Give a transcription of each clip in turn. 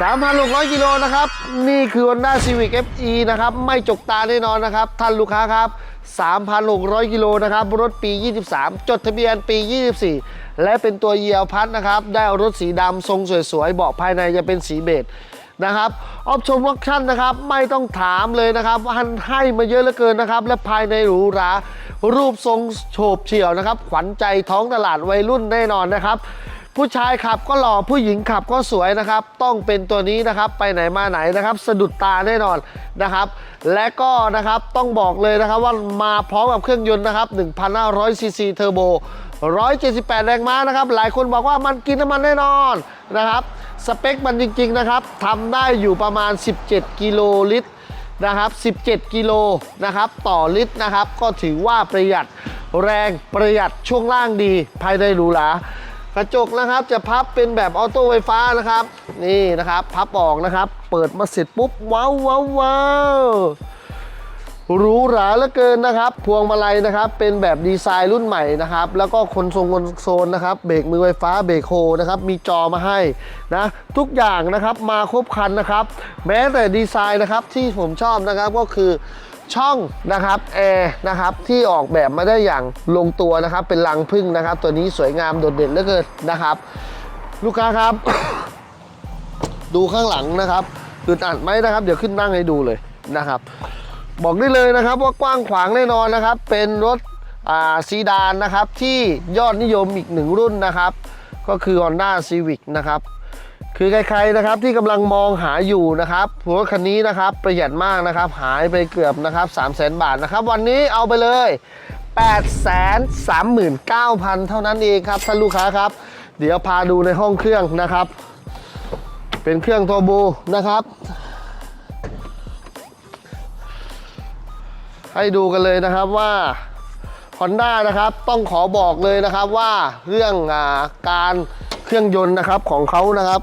3,600 กิโลนะครับ นี่คือ Honda Civic FE นะครับ ไม่จกตาแน่นอนนะครับ ท่านลูกค้าครับ 3,600 กิโลนะครับ รถปี 23 จดทะเบียนปี 24 และเป็นตัวเยียวพัดนะครับ ได้รถสีดำทรงสวยๆ เบาะภายในจะเป็นสีเบจนะครับออปชั่นวัคชั่นนะครับ ไม่ต้องถามเลยนะครับว่าให้มาเยอะเหลือเกินนะครับ และภายในหรูหรา รูปทรงโฉบเฉี่ยวนะครับ ขวัญใจท้องตลาดวัยรุ่นแน่นอนนะครับ ผู้ชายขับก็หล่อผู้หญิงขับก็สวยนะครับ ต้องเป็นตัวนี้นะครับไปไหนมาไหนนะครับ สะดุดตาแน่นอนนะครับ และก็นะครับต้องบอกเลยนะครับว่ามาพร้อมกับเครื่องยนต์นะครับ1,500ซีซีเทอร์โบ178 แรงม้านะครับ หลายคนบอกว่ามันกินน้ำมันแน่นอนนะครับ สเปคมันจริง ๆ นะครับทำได้อยู่ประมาณ 17 กิโลลิตรนะครับ 17 กิโลนะครับ ต่อลิตรนะครับ ก็ถือว่าประหยัดแรงประหยัดช่วงล่างดีภายในหรูหรา กระจกนะครับจะพับเป็นแบบออโต้ไฟฟ้านะครับ นี่นะครับพับออกนะครับ เปิดมาเสร็จปุ๊บว้าวว้าวว้าวหรูหราเหลือเกินนะครับ พวงมาลัยนะครับ เป็นแบบดีไซน์รุ่นใหม่นะครับ แล้วก็คนโซลคนโซลนะครับ เบรกมือไฟฟ้าเบรกโฮนะครับ มีจอมาให้นะ ทุกอย่างนะครับมาครบครันนะครับ แม้แต่ดีไซน์นะครับที่ผมชอบนะครับก็คือ ช่องนะครับแอร์นะครับที่ออกแบบมาได้อย่างลงตัวนะครับ เป็นรังพึ่งนะครับ ตัวนี้สวยงามโดดเด่นเหลือเกินนะครับ ลูกค้าครับ ดูข้างหลังนะครับอึดอัดไหมนะครับ เดี๋ยวขึ้นนั่งให้ดูเลยนะครับ บอกได้เลยนะครับว่ากว้างขวางแน่นอนนะครับ เป็นรถอ่าซีดานนะครับที่ยอดนิยมอีกหนึ่งรุ่นนะครับ ก็คือ Honda Civic นะครับ คือใครๆนะครับที่กำลังมองหาอยู่นะครับรถคันนี้นะครับประหยัดมากนะครับ หายไปเกือบนะครับ3 0 0 0 0 0บาทนะครับ วันนี้เอาไปเลย8 3 9 0 0 0 เท่านั้นเองครับท่านลูกค้าครับ เดี๋ยวพาดูในห้องเครื่องนะครับ เป็นเครื่องโทโบนะครับ ให้ดูกันเลยนะครับว่า Honda นะครับต้องขอบอกเลยนะครับว่าเรื่องอาการ เครื่องยนต์นะครับของเขานะครับ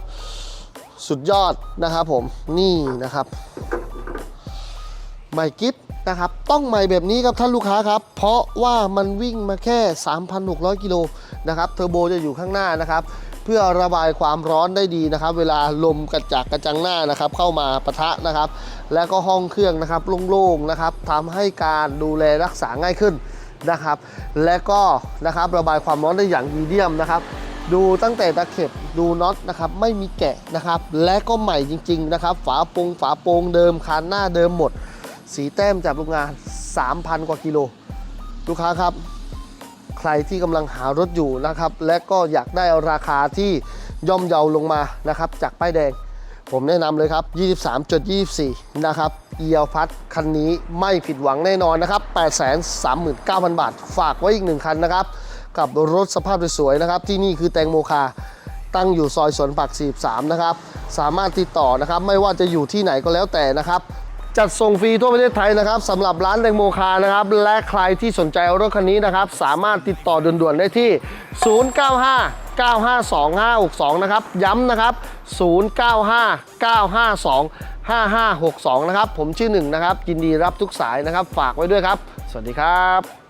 สุดยอดนะครับผมนี่นะครับใหม่กิ๊บนะครับต้องใหม่แบบนี้ครับท่านลูกค้าครับ เพราะว่ามันวิ่งมาแค่ 3,600 กิโลนะครับเทอร์โบจะอยู่ข้างหน้านะครับ เพื่อระบายความร้อนได้ดีนะครับ เวลาลมกระจากกระจังหน้านะครับ เข้ามาปะทะนะครับ แล้วก็ห้องเครื่องนะครับโล่งๆนะครับทำให้การดูแลรักษาง่ายขึ้นนะครับ และก็นะครับระบายความร้อนได้อย่างดีเดียมนะครับ ดูตั้งแต่ตะเข็บดูน็อตนะครับไม่มีแกะนะครับ และก็ใหม่จริง ๆ นะครับ ฝาโปงฝาโปรงเดิมคานหน้าเดิมหมด สีแต้มจากโรงงาน 3,000 กว่ากิโลลูกค้าครับ ใครที่กำลังหารถอยู่นะครับ และก็อยากได้ราคาที่ย่อมเยาลงมานะครับ จากป้ายแดง ผมแนะนำเลยครับ 23.24 นะครับเอียวพัดคันนี้ไม่ผิดหวังแน่นอนนะครับ 839,000 บาท ฝากไว้อีกหนึ่งคันนะครับ กับรถสภาพสวยๆนะครับ ที่นี่คือแตงโมคาตั้งอยู่ซอยสวนผัก 43 นะครับ สามารถติดต่อนะครับ ไม่ว่าจะอยู่ที่ไหนก็แล้วแต่นะครับ จัดส่งฟรีทั่วประเทศไทยนะครับสำหรับร้านแตงโมคานะครับ และใครที่สนใจรถคันนี้นะครับ สามารถติดต่อด่วนๆได้ที่ 095 952 562 นะครับ ย้ำนะครับ 095 952 5562 นะครับ ผมชื่อหนึ่งนะครับ ยินดีรับทุกสายนะครับ ฝากไว้ด้วยครับ สวัสดีครับ